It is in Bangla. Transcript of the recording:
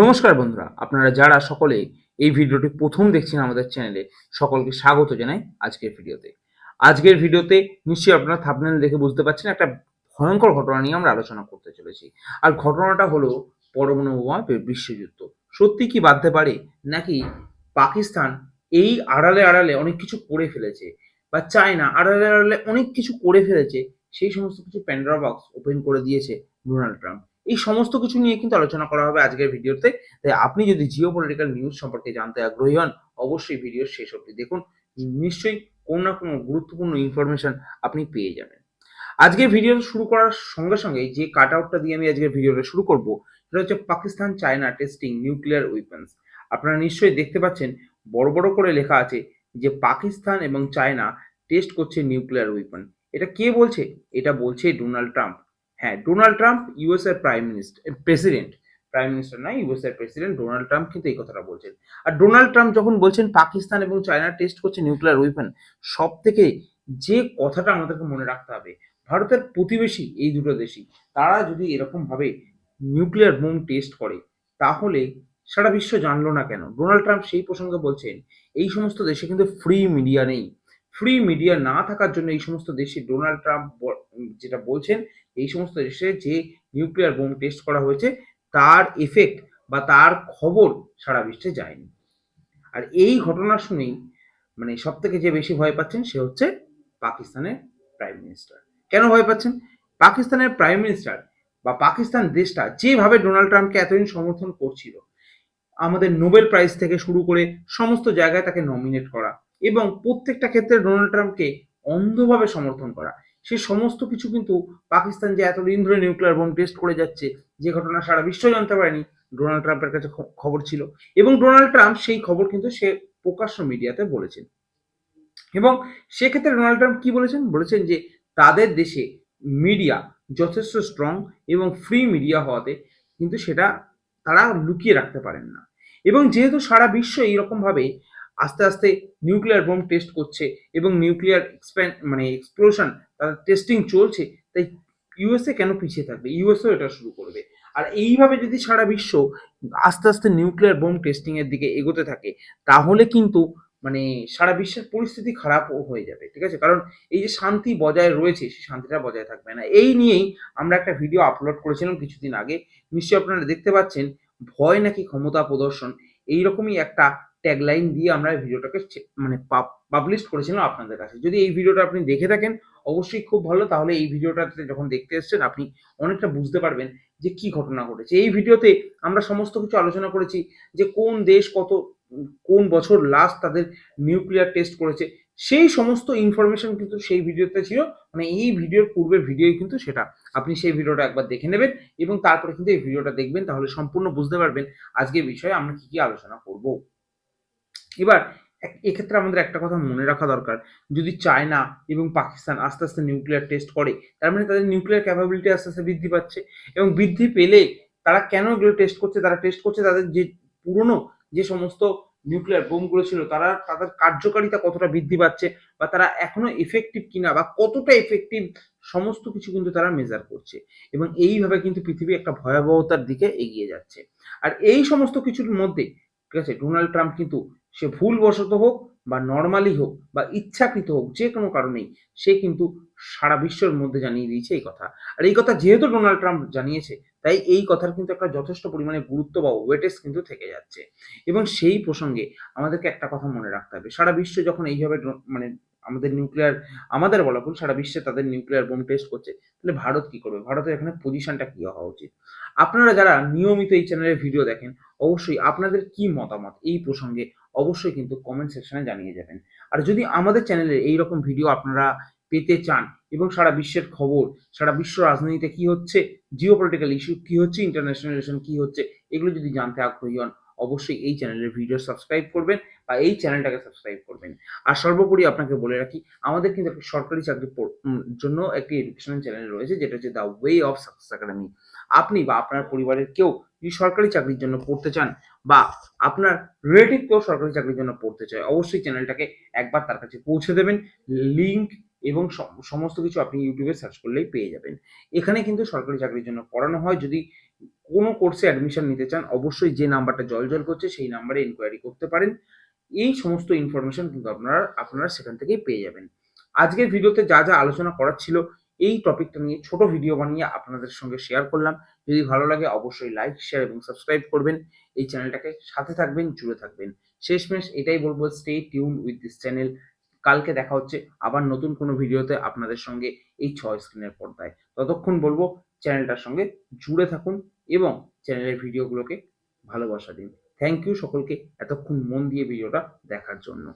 নমস্কার বন্ধুরা, আপনারা যারা সকলে এই ভিডিওটি প্রথম দেখছেন আমাদের চ্যানেলে, সকলকে স্বাগত জানাই আজকের ভিডিওতে। আজকের ভিডিওতে নিশ্চয়ই আপনারা থাপনেল দেখে বুঝতে পারছেন একটা ভয়ঙ্কর ঘটনা নিয়ে আমরা আলোচনা করতে চলেছি। আর ঘটনাটা হলো পরমাণু বোমা বিশ্বযুদ্ধ। সত্যি কি বাঁধতে পারে? নাকি পাকিস্তান এই আড়ালে আড়ালে অনেক কিছু করে ফেলেছে বা চায়না আড়ালে আড়ালে অনেক কিছু করে ফেলেছে, সেই সমস্ত কিছু প্যান্ডরা বক্স ওপেন করে দিয়েছে ডোনাল্ড ট্রাম্প। এই সমস্ত কিছু নিয়ে কিন্তু আলোচনা করা হবে আজকের ভিডিওতে। তাই আপনি যদি জিও পলিটিক্যাল নিউজ সম্পর্কে জানতে আগ্রহী হন, অবশ্যই ভিডিও শেষ অবধি দেখুন। নিশ্চয়ই কোনো না কোনো গুরুত্বপূর্ণ ইনফরমেশন আপনি পেয়ে যাবেন। আজকের ভিডিও শুরু করার সঙ্গে সঙ্গে যে কাট আউটটা দিয়ে আমি আজকের ভিডিওটা শুরু করব, সেটা হচ্ছে Pakistan China testing nuclear weapons আপনারা নিশ্চয়ই দেখতে পাচ্ছেন, বড় বড় করে লেখা আছে যে পাকিস্তান এবং চায়না টেস্ট করছে নিউক্লিয়ার উইপেন এটা কে বলছে? এটা বলছে ডোনাল্ড ট্রাম্প। হ্যাঁ ডোনাল্ড ট্রাম্প ইউএস এর prime minister president prime minister নয় ইউএস এর প্রেসিডেন্ট ডোনাল্ড ট্রাম্প কিন্তু এই কথাটা বলছেন। আর ডোনাল্ড ট্রাম্প যখন বলছেন পাকিস্তান এবং চায়না টেস্ট করছে নিউক্লিয়ার উইপেন সব থেকে যে কথাটা আমাদেরকে মনে রাখতে হবে, ভারতের প্রতিবেশী এই দুটো দেশই, তারা যদি এরকম ভাবে নিউক্লিয়ার বোম টেস্ট করে, তাহলে সারা বিশ্ব জানলো না কেন? ডোনাল্ড ট্রাম্প সেই প্রসঙ্গে বলছেন, এই সমস্ত দেশে কিন্তু ফ্রি মিডিয়া নেই। ফ্রি মিডিয়া না থাকার জন্য এই সমস্ত দেশে ডোনাল্ড ট্রাম্প যেটা বলছেন, এই সমস্ত দেশে যে নিউক্লিয়ার বোম টেস্ট করা হয়েছে, তার এফেক্ট বা তার খবর সারা বিশ্বে যায়নি। আর এই ঘটনা শুনেই মানে সব থেকে যে বেশি ভয় পাচ্ছেন সে হচ্ছে পাকিস্তানের প্রাইম মিনিস্টার কেন ভয় পাচ্ছেন? পাকিস্তানের প্রাইম মিনিস্টার বা পাকিস্তান দেশটা যেভাবে ডোনাল্ড ট্রাম্পকে এতদিন সমর্থন করছিল, আমাদের নোবেল প্রাইজ থেকে শুরু করে সমস্ত জায়গায় তাকে নমিনেট করা এবং প্রত্যেকটা ক্ষেত্রে ডোনাল্ড ট্রাম্পকে অন্ধভাবে সমর্থন করা। সে সমস্ত কিছু কিন্তু পাকিস্তান যে এতদিন ধরে নিউক্লিয়ার বোম টেস্ট করে যাচ্ছে, যে ঘটনা সারা বিশ্ব জানতে পারেনি ডোনাল্ড ট্রাম্পের কাছে খবর ছিল। এবং ডোনাল্ড ট্রাম্প সেই খবর কিন্তু সে প্রকাশ্য মিডিয়াতে বলেছেন। এবং সেক্ষেত্রে ডোনাল্ড ট্রাম্প কি বলেছেন? বলেছেন যে তাদের দেশে মিডিয়া যথেষ্ট স্ট্রং এবং ফ্রি মিডিয়া হওয়াতে কিন্তু সেটা তারা লুকিয়ে রাখতে পারেন না। এবং যেহেতু সারা বিশ্ব এইরকমভাবে আস্তে আস্তে নিউক্লিয়ার বোম টেস্ট করছে এবং নিউক্লিয়ার এক্সপ্যান্ড মানে এক্সপ্লোশন তাদের টেস্টিং চলছে, তাই ইউএসএ কেন পিছিয়ে থাকবে? ইউএসও এটা শুরু করবে। আর এইভাবে যদি সারা বিশ্ব আস্তে আস্তে নিউক্লিয়ার বোম টেস্টিংয়ের দিকে এগোতে থাকে, তাহলে কিন্তু মানে সারা বিশ্বের পরিস্থিতি খারাপও হয়ে যাবে, ঠিক আছে? কারণ এই যে শান্তি বজায় রয়েছে, সেই শান্তিটা বজায় থাকবে না। এই নিয়েই আমরা একটা ভিডিও আপলোড করেছিলাম কিছুদিন আগে। নিশ্চয়ই আপনারা দেখতে পাচ্ছেন, ভয় নাকি ক্ষমতা প্রদর্শন, এইরকমই একটা ট্যাগলাইন দিয়ে আমরা ভিডিওটাকে মানে পাবলিশ করেছিলাম আপনাদের কাছে। যদি এই ভিডিওটা আপনি দেখে থাকেন, অবশ্যই খুব ভালো। তাহলে এই ভিডিওটাতে যখন দেখতে এসেছেন, আপনি অনেকটা বুঝতে পারবেন যে কি ঘটনা ঘটেছে। এই ভিডিওতে আমরা সমস্ত কিছু আলোচনা করেছি যে কোন দেশ কত, কোন বছর লাস্ট তাদের নিউক্লিয়ার টেস্ট করেছে। সেই সমস্ত ইনফরমেশন কিন্তু সেই ভিডিওতে ছিল। মানে এই ভিডিওর পূর্বের ভিডিওই কিন্তু সেটা। আপনি সেই ভিডিওটা একবার দেখে নেবেন এবং তারপরে কিন্তু এই ভিডিওটা দেখবেন। তাহলে সম্পূর্ণ বুঝতে পারবেন আজকের বিষয়ে আমরা কি কি আলোচনা করব। এবার এক- এক্ষেত্রে আমাদের একটা কথা মনে রাখা দরকার। যদি চায়না এবং পাকিস্তান আস্তে আস্তে নিউক্লিয়ার টেস্ট করে, তার মানে তাদের নিউক্লিয়ার ক্যাপাবিলিটি আস্তে আস্তে বৃদ্ধি পাচ্ছে এবং বৃদ্ধি পেলে তারা কেন এগুলো টেস্ট করছে? তারা টেস্ট করছে তাদের যে পুরনো যে সমস্ত নিউক্লিয়ার বোমগুলো ছিল, তারা তাদের কার্যকারিতা কতটা বৃদ্ধি পাচ্ছে বা তারা এখনও এফেক্টিভ কিনা বা কতটা এফেক্টিভ সমস্ত কিছু কিন্তু তারা মেজার করছে এবং এইভাবে কিন্তু পৃথিবী একটা ভয়াবহতার দিকে এগিয়ে যাচ্ছে। আর এই সমস্ত কিছুর মধ্যে, ঠিক আছে? ডোনাল্ড ট্রাম্প কিন্তু সে ভুলবশত হোক বা নর্মালি হোক বা ইচ্ছাকৃত হোক, যে কোনো কারণেই সে কিন্তু সারা বিশ্বের মধ্যে জানিয়ে দিয়েছে এই কথা। আর এই কথা যেহেতু ডোনাল্ড ট্রাম্প জানিয়েছে, তাই এই কথার কিন্তু একটা যথেষ্ট পরিমাণে গুরুত্ব বা ওয়েটেজ কিন্তু থেকে যাচ্ছে। এবং সেই প্রসঙ্গে আমাদেরকে একটা কথা মনে রাখতে হবে। সারা বিশ্ব যখন এইভাবে মানে আমাদের নিউক্লিয়ার আমাদের বলা ভুল, সারা বিশ্বে তাদের নিউক্লিয়ার বোম টেস্ট করছে, তাহলে ভারত কি করবে? ভারতের এখানে পজিশনটা কি হওয়া উচিত? আপনারা যারা নিয়মিত এই চ্যানেলের ভিডিও দেখেন, অবশ্যই আপনাদের কি মতামত এই প্রসঙ্গে অবশ্যই কিন্তু কমেন্ট সেকশনে জানিয়ে যাবেন। আর যদি আমাদের চ্যানেলে এই রকম ভিডিও আপনারা পেতে চান এবং সারা বিশ্বের খবর সারা বিশ্ব রাজনীতিতে কি হচ্ছে জিও পলিটিক্যাল ইস্যু কি হচ্ছে ইন্টারন্যাশনাল রিলেশন কি হচ্ছে এগুলো যদি জানতে আগ্রহী হন অবশ্যই এই চ্যানেলের ভিডিও সাবস্ক্রাইব করবেন বা এই চ্যানেলটাকে সাবস্ক্রাইব করবেন। আর সর্বোপরি আপনাকে বলে রাখি আমাদের কিন্তু একটা সরকারি চাকরি পড়- উম, জন্য একটি এডুকেশনাল চ্যানেল রয়েছে যেটা হচ্ছে the way of success academy আপনি বা আপনার পরিবারের কেউ যদি সরকারি চাকরির জন্য পড়তে চান বা আপনার রিলেটিভ কেউ সরকারি চাকরির জন্য পড়তে চায়, অবশ্যই চ্যানেলটাকে একবার তার কাছে পৌঁছে দেবেন। লিঙ্ক এবং সমস্ত কিছু আপনি ইউটিউবে সার্চ করলেই পেয়ে যাবেন। এখানে কিন্তু সরকারি চাকরির জন্য পড়ানো হয়। যদি কোনো কোর্সে অ্যাডমিশন নিতে চান, অবশ্যই যে নাম্বারটা জলজল করছে, সেই নাম্বারে ইনকোয়ারি করতে পারেন। এই সমস্ত ইনফরমেশন কিন্তু আপনারা আপনারা সেখান থেকেই পেয়ে যাবেন। আজকের ভিডিওতে যা যা আলোচনা করার ছিল এই টপিকটা নিয়ে ছোট ভিডিও বানিয়ে আপনাদের সঙ্গে শেয়ার করলাম। যদি ভালো লাগে, অবশ্যই লাইক শেয়ার এবং সাবস্ক্রাইব করবেন। এই চ্যানেলটাকে সাথে থাকবেন, জুড়ে থাকবেন। শেষমেশ এটাই বলব stay tune with this channel কালকে দেখা হচ্ছে আবার নতুন কোনো ভিডিওতে আপনাদের সঙ্গে এই ছয় স্ক্রিনের পর্দায়। ততক্ষণ বলব চ্যানেলটার সঙ্গে জুড়ে থাকুন এবং চ্যানেলের ভিডিওগুলোকে ভালোবাসা দিন। থ্যাংক ইউ সকলকে এতক্ষণ মন দিয়ে ভিডিওটা দেখার জন্য।